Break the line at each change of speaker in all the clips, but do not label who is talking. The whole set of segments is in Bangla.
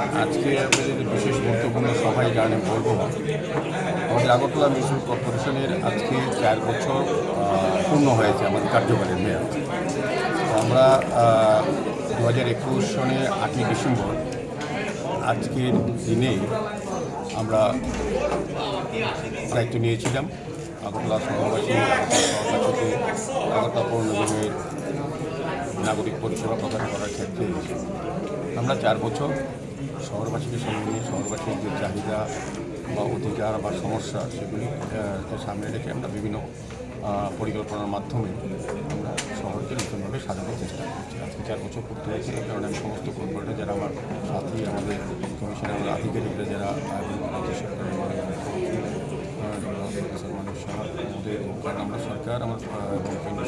আজকে আমাদের বিশেষ গুরুত্বপূর্ণ সভায় গানে বলব আমাদের আগরতলা মিউনিসিপ্যাল কর্পোরেশনের আজকে চার বছর পূর্ণ হয়েছে আমাদের কার্যকালের মেয়াদ। আমরা দু হাজার একুশ সনের আটই ডিসেম্বর, আজকের দিনে আমরা দায়িত্ব নিয়েছিলাম। আগরতলা শহরবাসী আগরতলা পৌর নিগমের নাগরিক পরিষেবা প্রদান করার ক্ষেত্রে। আমরা চার বছর শহরবাসীকে সঙ্গে নিয়ে শহরবাসীর যে চাহিদা বা অধিকার বা সমস্যা, সেগুলি সামনে রেখে আমরা বিভিন্ন পরিকল্পনার মাধ্যমে আমরা শহরকে নতুনভাবে সাজানোর চেষ্টা করছি। আজকে চার বছর করতে হয়েছে এই কারণে আমি সমস্ত কর্পোরেটর যারা আমার সাথী, আমাদের কমিশনের আধিকারিকরা যারা রাজ্য সরকারের আমাদের কারণ আমরা সরকার আমার কেন্দ্র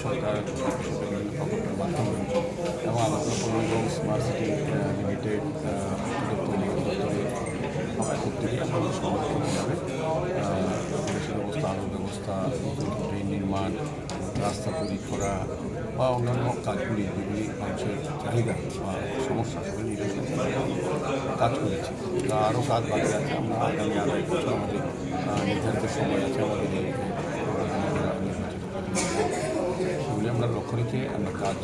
মাধ্যমে এবং আগরতলা পৌর নিগম স্মার্ট সিটি লিমিটেড আমাদের ব্যবস্থা আলোর ব্যবস্থা ড্রেন নির্মাণ রাস্তা করা বা অন্যান্য কাজগুলি যেগুলি মানুষের চাহিদা বা সমস্যা কাজ করেছি আরও কাজ বাকি আছে আমরা আগামী আরও বছর আমাদের সেগুলি আমরা লক্ষ্য রেখে আমরা কাজ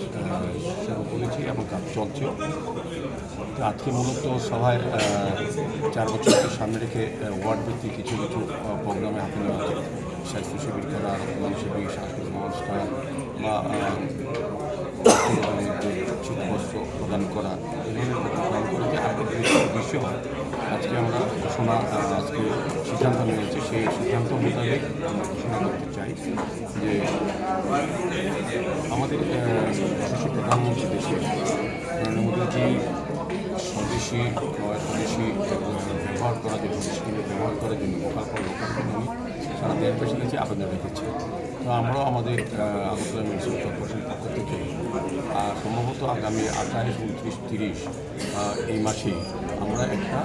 শুরু করেছি এবং কাজ চলছেও তো আজকে মূলত সভায় চার বছরকে সামনে রেখে ওয়ার্ড ভিত্তিক কিছু কিছু প্রোগ্রামে হাতে নেওয়া হচ্ছে। স্বাস্থ্য শিবির করা শিবির সাংস্কৃতিক অনুষ্ঠান বা শীতবস্ত্র প্রদান করা এই ধরনের প্রদান করে আজকে আমরা ঘোষণা আজকে সিদ্ধান্ত নিয়েছি সেই সিদ্ধান্ত মোতাবেক আমরা ঘোষণা করতে চাই যে আমাদের আহ, প্রধানমন্ত্রী দেশে নরেন্দ্র মোদীজি স্বদেশি স্বদেশি ব্যবহার করা যে জিনিসগুলো ব্যবহার করার জন্য লোকাল ফর লোকাল সারা কাছে আবেদন রেখেছে। আমরাও আমাদের আগরতলা মিউনিসিপ্যাল কর্পোরেশন পক্ষ থেকে সম্ভবত আগামী আঠাশ উনত্রিশ তিরিশ এই মাসে আমরা একটা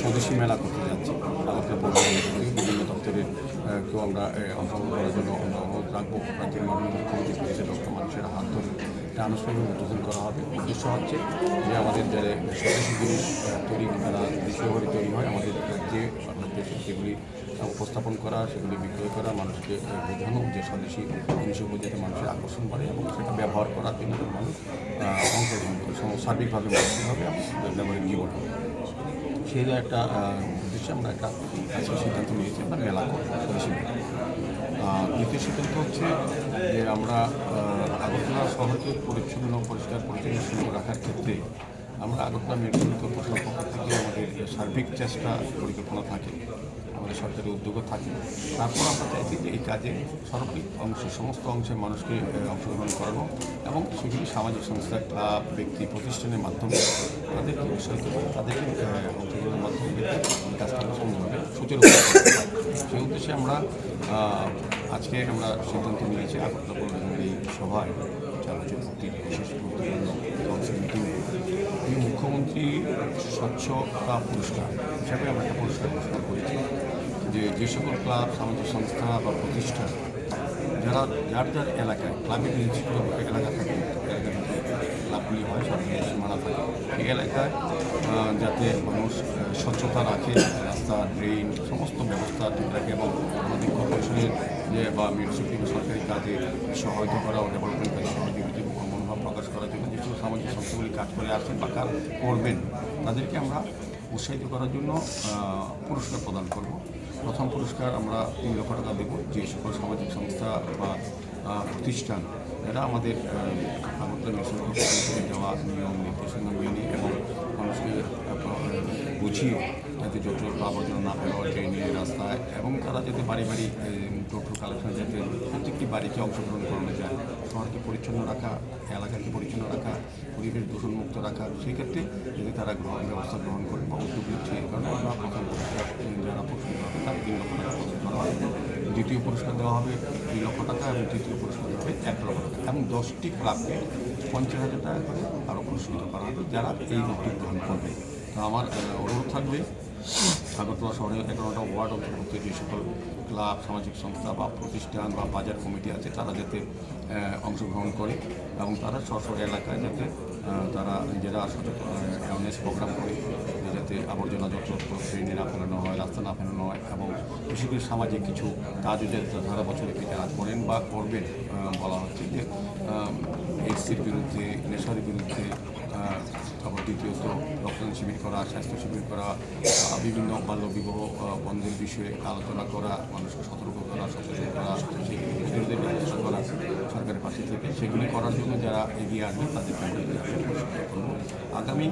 স্বদেশি মেলা করতে যাচ্ছি। আগরতলা পৌর নিগম থেকে বিভিন্ন দপ্তরের আহ, কেউ আমরা অংশগ্রহণ করার জন্য আমরা অনুরোধ রাখব। রাজ্যের মাননীয় মুখ্যমন্ত্রী করেছে ডক্টর মানুষের হাত ধরে। এটা আনুষ্ঠানিক উদ্বোধন করা হবে। উদ্দেশ্য হচ্ছে যে আমাদের যারা স্বদেশি জিনিস তৈরি দেশীয় তৈরি হয় আমাদের রাজ্যে দেশে সেগুলি উপস্থাপন করা, সেগুলি বিক্রয় করা, মানুষকে বোঝানো, যে স্বদেশি উপর যাতে মানুষের আকর্ষণ বাড়ে এবং সেটা ব্যবহার করার জন্য মানুষ অংশগ্রহণ করে সার্বিকভাবে মানসিকভাবে এবং ব্যবহারিক জীবন সেই একটা উদ্দেশ্যে আমরা একটা সিদ্ধান্ত নিয়েছি, আমরা মেলা স্বদেশি দ্বিতীয় সিদ্ধান্ত হচ্ছে যে আমরা আগরতলা শহরকে পরিচ্ছন্ন, পরিষ্কার, পরিচ্ছন্ন রাখার ক্ষেত্রে আমরা আগরতলা মেডিকেল কর্পোরেশনের পক্ষ থেকে আমাদের সার্বিক চেষ্টা পরিকল্পনা থাকে, আমাদের সরকারি উদ্যোগও থাকে, তারপর আমরা চাইছি যে এই কাজে সার্বিক অংশে, সমস্ত অংশের মানুষকে অংশগ্রহণ করানো এবং সেগুলি সামাজিক সংস্থা, ক্লাব, ব্যক্তি, প্রতিষ্ঠানের মাধ্যমে তাদেরকে উৎসাহিত করে, তাদেরকে অংশগ্রহণের মাধ্যমে কাজটা সুন্দরভাবে সুচারু সেই উদ্দেশ্যে আমরা আজকে আমরা সিদ্ধান্ত নিয়েছি আগরতলা এই সভায় চালচের প্রতি বিশেষ গুরুত্বপূর্ণ কাউন্সিল মিটিং এই মুখ্যমন্ত্রী স্বচ্ছতা পুরস্কার হিসাবে আমরা একটা পুরস্কার ঘোষণা করেছি। যে যে সকল ক্লাব, সামাজিক সংস্থা বা প্রতিষ্ঠান, যারা যার যার এলাকায় ক্লাবের নির্দিষ্ট এলাকা থাকে এলাকা থেকে ক্লাবগুলি হয়, সরকারি সীমানা থাকে এই এলাকায় যাতে মানুষ স্বচ্ছতা রাখে, রাস্তা, ড্রেন, সমস্ত ব্যবস্থা ঠিক রাখে এবং আমাদের কর্পোরেশনের যে বা মিউনিসিপ্যালিটি সরকারি কাজে সহায়তা করা ও ডেভেলপমেন্ট কাজে সহযোগিতা এবং মনোভাব প্রকাশ করার জন্য যেসব সামাজিক সংস্থাগুলি কাজ করে আসছেন বা কাজ করবেন, তাদেরকে আমরা উৎসাহিত করার জন্য পুরস্কার প্রদান করব। প্রথম পুরস্কার আমরা তিন লক্ষ টাকা দেবো যে সকল সামাজিক সংস্থা বা প্রতিষ্ঠান এরা আমাদের আগরতলা মিশন দেওয়া, নিয়ম নির্দেশনা মেনে এবং মানুষকে বুঝিয়ে যাতে যত আবর্জনা না হয়, ট্রেনে, রাস্তায় এবং তারা যাতে বাড়ি বাড়ি টোটো কালেকশন যাতে প্রত্যেকটি বাড়িতে অংশগ্রহণ করানো যায়, শহরকে পরিচ্ছন্ন রাখা, এলাকাকে রাখা পরিবেশ দূষণমুক্ত রাখা সেই ক্ষেত্রে যদি তারা গ্রহণ ব্যবস্থা গ্রহণ করে, বা উদ্যোগ নিচ্ছে এই কারণে আমরা প্রথম পুরস্কার যারা পছন্দ হবে। তাদের তিন লক্ষ টাকা প্রদান করা হবে। দ্বিতীয় পুরস্কার দেওয়া হবে দুই লক্ষ টাকা এবং তৃতীয় পুরস্কার দেওয়া হবে এক লক্ষ টাকা এবং দশটি ক্লাবকে পঞ্চাশ হাজার টাকা করে আরও পুরস্কৃত করা হবে যারা এই উদ্যোগ গ্রহণ করবে। তো আমার অনুরোধ থাকবে, আগরতলা শহরে এগারোটা ওয়ার্ড অন্তর্ভুক্ত যে সকল ক্লাব, সামাজিক সংস্থা বা প্রতিষ্ঠান বা বাজার কমিটি আছে, তারা যাতে অংশগ্রহণ করে এবং তারা স্ব এলাকায় যাতে নিজেরা সচেতন অ্যাওয়ারনেস প্রোগ্রাম করি যাতে আবর্জনা যত ট্রেনে না ফেলানো হয় রাস্তা না ফেলানো হয় এবং বিশেষ করে সামাজিক কিছু কাজ যে সারা বছরে যারা করেন বা করবেন বলা হচ্ছে যে এইডসের বিরুদ্ধে নেশার বিরুদ্ধে আহ, তারপর দ্বিতীয়ত রক্তদান শিবির করা স্বাস্থ্য শিবির করা বিভিন্ন বাল্য বিবাহ বন্ধের বিষয়ে আলোচনা করা, মানুষকে সতর্ক করা, সচেতন করা ব্যবস্থা করা সরকারের পাশে থেকে। সেগুলি করার জন্য যারা এগিয়ে আসবে তাদেরকে আগামী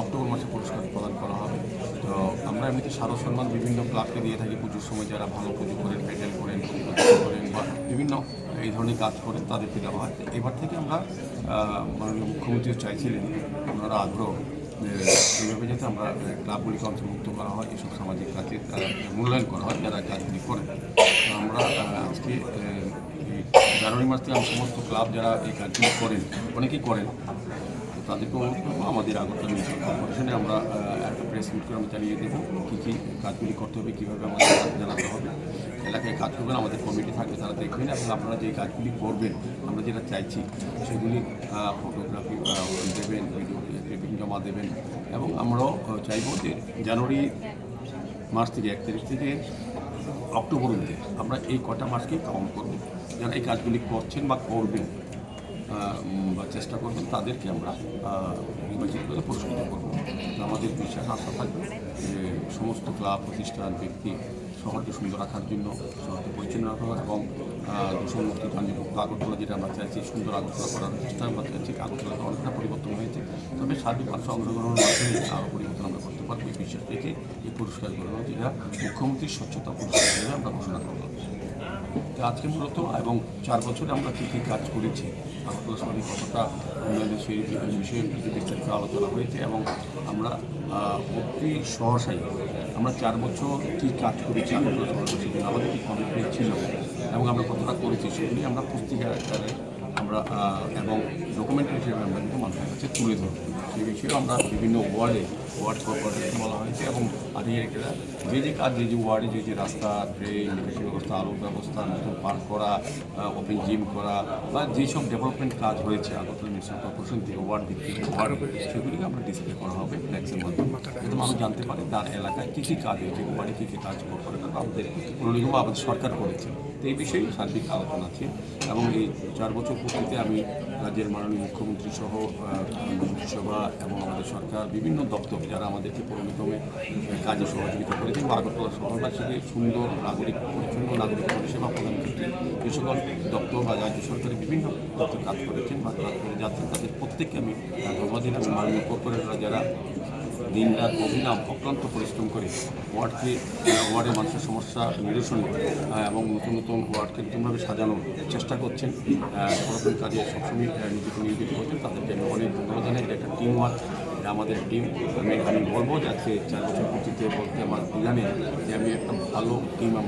অক্টোবর মাসে পুরস্কার প্রদান করা হবে। তো আমরা এমনিতে স্মারক সম্মান বিভিন্ন ক্লাবকে দিয়ে থাকি। পুজোর সময় যারা ভালো পুজো করেন, প্যান্ডেল করেন করেন বা বিভিন্ন এই ধরনের কাজ করেন, তাদেরকে দেওয়া হয়। এবার থেকে আমরা মাননীয় মুখ্যমন্ত্রীও চাইছিলেন, ওনারা আগ্রহ যে এইভাবে যাতে আমরা ক্লাবগুলিকে অন্তর্ভুক্ত করা হয়, এসব সামাজিক কাজে মূল্যায়ন করা হয়, যারা কাজগুলি করেন। আমরা আজকে জানুয়ারি মাস থেকে সমস্ত ক্লাব যারা এই কাজগুলি করেন, অনেকেই করেন, তাদেরকে অনুরোধ করব, আমাদের আগরতলা মিউনিসিপাল কর্পোরেশনে আমরা একটা প্রেস মিট করে আমরা জানিয়ে দেবো, কী কী কাজগুলি করতে হবে, কীভাবে আমাদের কাজ জানাতে হবে। এলাকায় কাজ করবেন, আমাদের কমিটি থাকবে, তারা দেখবেন, এবং আপনারা যে কাজগুলি করবেন, আমরা যেটা চাইছি, সেগুলি ফটোগ্রাফি দেবেন ভিডিও জমা দেবেন এবং আমরাও চাইব যে জানুয়ারি মাস থেকে এক তারিখ থেকে অক্টোবর অব্দি আমরা এই কটা মাসকে কাউন্ট করব। যারা এই কাজগুলি করছেন বা করবেন বা চেষ্টা করবেন, তাদেরকে আমরা নির্বাচিত করে পুরস্কৃত করব। আমাদের বিশ্বাস আশা থাকবে যে সমস্ত ক্লাব, প্রতিষ্ঠান, ব্যক্তি শহরকে সুন্দর রাখার জন্য, শহরকে পরিচ্ছন্ন রাখা এবং দূষণমুক্ত গাঞ্জীমুক্ত আগরতলা যেটা আমরা চাইছি, সুন্দর আগরতলা করার চেষ্টা আমরা চাইছি। আগরতলাতে অনেকটা পরিবর্তন হয়েছে। তবে সার্বিক অংশগ্রহণের মাধ্যমে আরও পরিবর্তন আমরা এই বিশ্বাস রেখে এই পুরস্কারগুলো যেটা মুখ্যমন্ত্রীর স্বচ্ছতা পুরস্কার হিসেবে আমরা ঘোষণা করলাম আজকে মূলত এবং চার বছরে আমরা কী কী কাজ করেছি শহরে কতটা উন্নয়নের সেই বিষয়ে বিস্তারিত আলোচনা হয়েছে এবং আমরা অতি সহসাই আমরা চার বছর কী কাজ করেছি আমাদের কী কমিটমেন্ট ছিল এবং আমরা কতটা করেছি, সেগুলি আমরা পুস্তিকা আকারে আমরা এবং ডকুমেন্ট হিসেবে আমরা কিন্তু মানুষের কাছে তুলে ধরব। সেই বিষয়ে আমরা বিভিন্ন ওয়ার্ডে, ওয়ার্ড কর্পোরেশন বলা হয়েছে এবং আধিকারিকেরা যে যে কাজ, যে যে ওয়ার্ডে যে যে রাস্তা ড্রেন নিকাশি ব্যবস্থা আলোর ব্যবস্থা, নতুন পার্ক করা ওপেন জিম করা বা যেসব ডেভেলপমেন্ট কাজ হয়েছে, আগরতলা মিউনিসিপাল কর্পোরেশন থেকে ওয়ার্ড ভিত্তিক ওয়ার্ড সেগুলিকে আমরা ডিসপ্লে করা হবে ফ্ল্যাক্সের মাধ্যমে। যাতে মানুষ জানতে পারে তার এলাকায় কী কী কাজ হয়েছে ওয়ার্ডে কী কী কাজ করে আমাদের পৌর নিগম বা আমাদের সরকার করেছে। তো এই বিষয়ে সার্বিক আলোচনা আছে এবং এই চার বছর পূর্তিতে আমি রাজ্যের মাননীয় মুখ্যমন্ত্রী সহ মন্ত্রিসভা এবং আমাদের সরকার, বিভিন্ন দপ্তর যারা আমাদেরকে পরিণতমে কাজে সহযোগিতা করেছেন, বা আগরতলা শহরবাসীকে সুন্দর নাগরিক, পরিচ্ছন্ন নাগরিক পরিষেবা প্রদান করতে যে সকল দপ্তর বা রাজ্য সরকারের বিভিন্ন দপ্তর কাজ করেছেন বা কাজ করে যাচ্ছেন, তাদের প্রত্যেককে আমি ধন্যবাদ দিলাম মাননীয় কর্পোরেটররা যারা দিন রাত অভিনাম অক্লান্ত পরিশ্রম করে ওয়ার্ডকে ওয়ার্ডের মানুষের সমস্যা নিরসন এবং নতুন নতুন ওয়ার্ডকে নতুনভাবে সাজানোর চেষ্টা করছেন। ওরকম কাজে সবসময় নিজেকে নিয়োজিত করছেন। তাদেরকে আমি অনেক ধন্যবাদ জানাই এটা একটা টিম ওয়ার্ক এটা আমাদের টিম আমি আমি বলব, যাতে চার বছর পর্যন্ত বলতে আমার জানে যে আমি একটা ভালো টিম আমরা